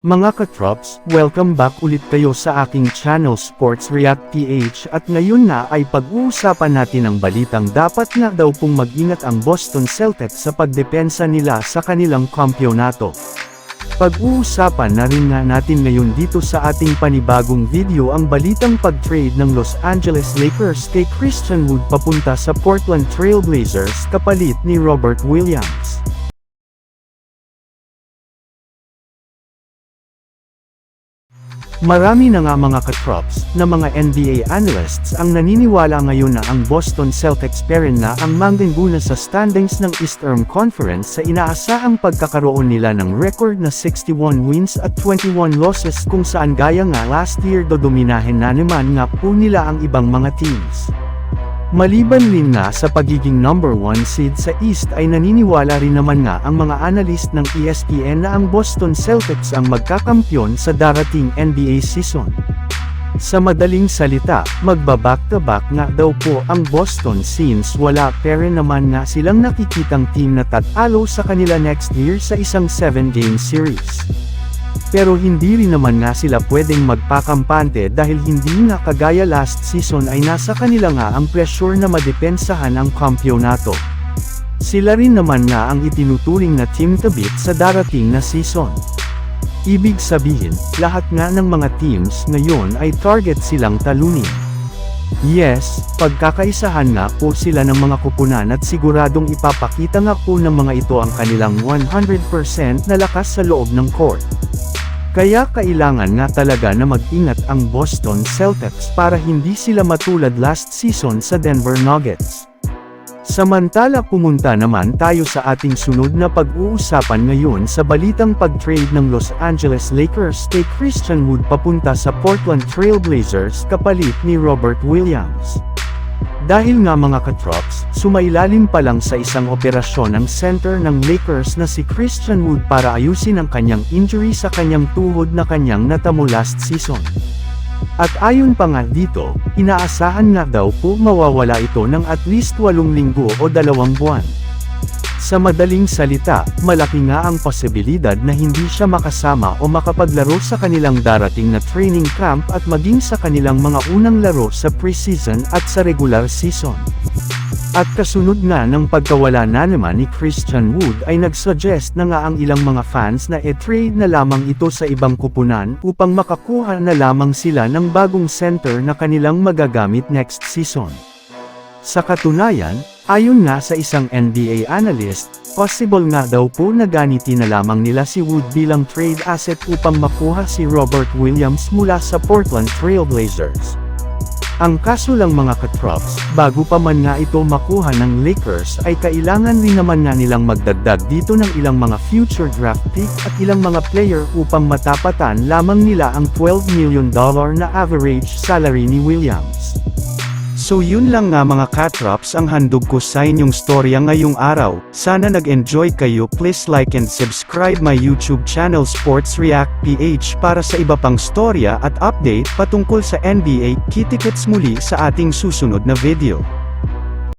Mga katrops, welcome back ulit kayo sa aking channel Sports React PH at ngayon na ay pag-uusapan natin ang balitang dapat nga daw pong mag-ingat ang Boston Celtics sa pagdepensa nila sa kanilang kampyonato. Pag-uusapan na rin nga natin ngayon dito sa ating panibagong video ang balitang pag-trade ng Los Angeles Lakers kay Christian Wood papunta sa Portland Trail Blazers kapalit ni Robert Williams. Marami na nga mga katrops, na mga NBA analysts ang naniniwala ngayon na ang Boston Celtics pa rin na ang mangguna sa standings ng Eastern Conference sa inaasahang pagkakaroon nila ng record na 61 wins at 21 losses kung saan gaya nga last year dodominahin na naman nga po nila ang ibang mga teams. Maliban rin nga sa pagiging number 1 seed sa East ay naniniwala rin naman nga ang mga analyst ng ESPN na ang Boston Celtics ang magkakampyon sa darating NBA season. Sa madaling salita, magbaback-to-back nga daw po ang Boston since wala pero naman nga silang nakikitang team na tatalo sa kanila next year sa isang 7-game series. Pero hindi rin naman nga sila pwedeng magpakampante dahil hindi nga kagaya last season ay nasa kanila nga ang pressure na madepensahan ang kampyonato. Sila rin naman nga ang itinuturing na team to beat sa darating na season. Ibig sabihin, lahat nga ng mga teams ngayon ay target silang talunin. Yes, pagkakaisahan nga po sila ng mga kupunan at siguradong ipapakita nga po ng mga ito ang kanilang 100% na lakas sa loob ng court. Kaya kailangan nga talaga na mag-ingat ang Boston Celtics para hindi sila matulad last season sa Denver Nuggets. Samantala pumunta naman tayo sa ating sunod na pag-uusapan ngayon sa balitang pag-trade ng Los Angeles Lakers kay Christian Wood papunta sa Portland Trail Blazers kapalit ni Robert Williams. Dahil nga mga katrops, sumailalim pa lang sa isang operasyon ang center ng Lakers na si Christian Wood para ayusin ang kanyang injury sa kanyang tuhod na kanyang natamo last season. At ayon pa nga dito, inaasahan nga daw po mawawala ito ng at least walong linggo o dalawang buwan. Sa madaling salita, malaki nga ang posibilidad na hindi siya makasama o makapaglaro sa kanilang darating na training camp at maging sa kanilang mga unang laro sa preseason at sa regular season. At kasunod nga ng pagkawala na naman ni Christian Wood ay nagsuggest na nga ang ilang mga fans na e-trade na lamang ito sa ibang kupunan upang makakuha na lamang sila ng bagong center na kanilang magagamit next season. Sa katunayan, ayon nga sa isang NBA analyst, possible nga daw po na ganiti na lamang nila si Wood bilang trade asset upang makuha si Robert Williams mula sa Portland Trail Blazers. Ang kaso lang mga katrops, bago pa man nga ito makuha ng Lakers ay kailangan rin naman nga nilang magdagdag dito ng ilang mga future draft pick at ilang mga player upang matapatan lamang nila ang $12 million na average salary ni Williams. So yun lang nga mga katrops ang handog ko sa inyong storya ngayong araw, sana nag-enjoy kayo. Please like and subscribe my YouTube channel Sports React PH para sa iba pang storya at update patungkol sa NBA, kitikets muli sa ating susunod na video.